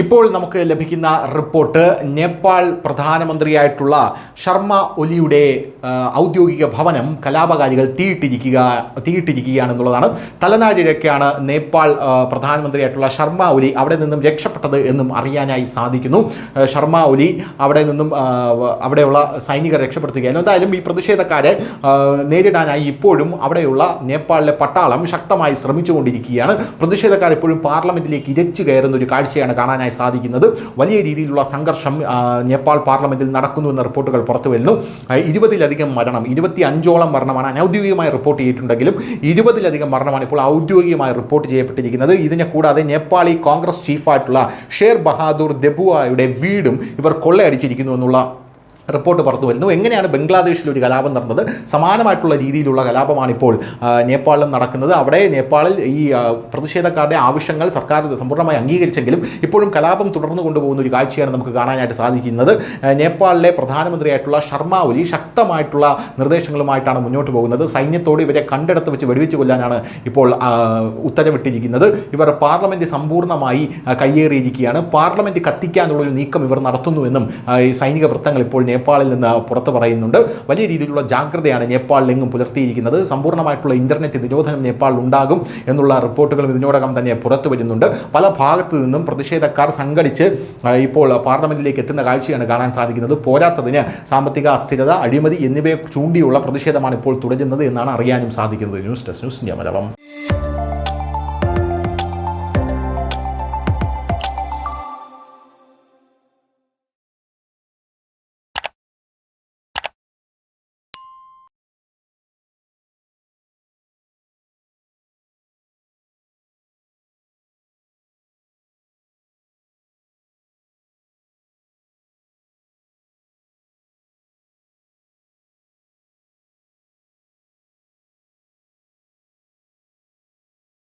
ഇപ്പോൾ നമുക്ക് ലഭിക്കുന്ന റിപ്പോർട്ട് നേപ്പാൾ പ്രധാനമന്ത്രിയായിട്ടുള്ള ശർമ്മ ഒലിയുടെ ഔദ്യോഗിക ഭവനം കലാപകാരികൾ തീയിട്ടിരിക്കുക തീയിട്ടിരിക്കുകയാണെന്നുള്ളതാണ്. തലനാരിഴക്കാണ് നേപ്പാൾ പ്രധാനമന്ത്രിയായിട്ടുള്ള ശർമ്മ ഒലി അവിടെ നിന്നും രക്ഷപ്പെട്ടത് എന്നും അറിയാനായി സാധിക്കുന്നു. ശർമ്മ ഒലി അവിടെ നിന്നും അവിടെയുള്ള സൈനികർ രക്ഷപ്പെടുത്തുകയാണ്. എന്തായാലും ഈ പ്രതിഷേധക്കാരെ നേരിടാനായി ഇപ്പോഴും അവിടെയുള്ള നേപ്പാളിലെ പട്ടാളം ശക്തമായി ശ്രമിച്ചുകൊണ്ടിരിക്കുകയാണ്. പ്രതിഷേധക്കാർ ഇപ്പോഴും പാർലമെന്റിലേക്ക് ഇരച്ചു കയറുന്ന ഒരു കാഴ്ചയാണ് കാണാനായി സാധിക്കുന്നത്. വലിയ രീതിയിലുള്ള സംഘർഷം നേപ്പാൾ പാർലമെന്റിൽ നടക്കുന്നു എന്ന റിപ്പോർട്ടുകൾ പുറത്തു വരുന്നു. ഇരുപതിലധികം മരണം ഇരുപത്തി അഞ്ചോളം മരണമാണ് അനൗദ്യോഗികമായി റിപ്പോർട്ട് ചെയ്തിട്ടുണ്ടെങ്കിലും ഇരുപതിലധികം മരണമാണ് ഇപ്പോൾ ഔദ്യോഗികമായി റിപ്പോർട്ട് ചെയ്യപ്പെട്ടിരിക്കുന്നത്. ഇതിനെ കൂടാതെ നേപ്പാളി കോൺഗ്രസ് ചീഫായിട്ടുള്ള ഷേർ ബഹാദൂർ ദെബുവായുടെ വീടും ഇവർ കൊള്ളയടിച്ചിരിക്കുന്നു എന്നുള്ള റിപ്പോർട്ട് പുറത്തു വരുന്നു. എങ്ങനെയാണ് ബംഗ്ലാദേശിൽ ഒരു കലാപം നടന്നത്? സമാനമായിട്ടുള്ള രീതിയിലുള്ള കലാപമാണ് ഇപ്പോൾ നേപ്പാളിലും നടക്കുന്നത്. അവിടെ നേപ്പാളിൽ ഈ പ്രതിഷേധക്കാരുടെ ആവശ്യങ്ങൾ സർക്കാർ സമ്പൂർണമായി അംഗീകരിച്ചെങ്കിലും ഇപ്പോഴും കലാപം തുടർന്നു കൊണ്ടുപോകുന്ന ഒരു കാഴ്ചയാണ് നമുക്ക് കാണാനായിട്ട് സാധിക്കുന്നത്. നേപ്പാളിലെ പ്രധാനമന്ത്രിയായിട്ടുള്ള ശർമ്മ ഒലി ശക്തമായിട്ടുള്ള നിർദ്ദേശങ്ങളുമായിട്ടാണ് മുന്നോട്ട് പോകുന്നത്. സൈന്യത്തോട് ഇവരെ കണ്ടെടുത്ത് വെച്ച് വെടിവെച്ച് കൊല്ലാനാണ് ഇപ്പോൾ ഉത്തരവിട്ടിരിക്കുന്നത്. ഇവർ പാർലമെന്റ് സമ്പൂർണമായി കയ്യേറിയിരിക്കുകയാണ്. പാർലമെന്റ് കത്തിക്കാനുള്ള ഒരു നീക്കം ഇവർ നടത്തുന്നുവെന്നും സൈനിക വൃത്തങ്ങൾ ഇപ്പോൾ നേപ്പാളിൽ നിന്ന് പുറത്തു പറയുന്നുണ്ട്. വലിയ രീതിയിലുള്ള ജാഗ്രതയാണ് നേപ്പാളിലെങ്ങും പുലർത്തിയിരിക്കുന്നത്. സമ്പൂർണമായിട്ടുള്ള ഇന്റർനെറ്റ് നിരോധനം നേപ്പാളിൽ ഉണ്ടാകും എന്നുള്ള റിപ്പോർട്ടുകളും ഇതിനോടകം തന്നെ പുറത്തു വരുന്നുണ്ട്. പല ഭാഗത്തു നിന്നും പ്രതിഷേധക്കാർ സംഘടിച്ച് ഇപ്പോൾ പാർലമെന്റിലേക്ക് എത്തുന്ന കാഴ്ചയാണ് കാണാൻ സാധിക്കുന്നത്. പോരാത്തതിന് സാമ്പത്തിക അസ്ഥിരത അഴിമതി എന്നിവയെ ചൂണ്ടിയുള്ള പ്രതിഷേധമാണ് ഇപ്പോൾ തുടരുന്നത് എന്നാണ് അറിയാനും സാധിക്കുന്നത്. News desk news India Malayalam.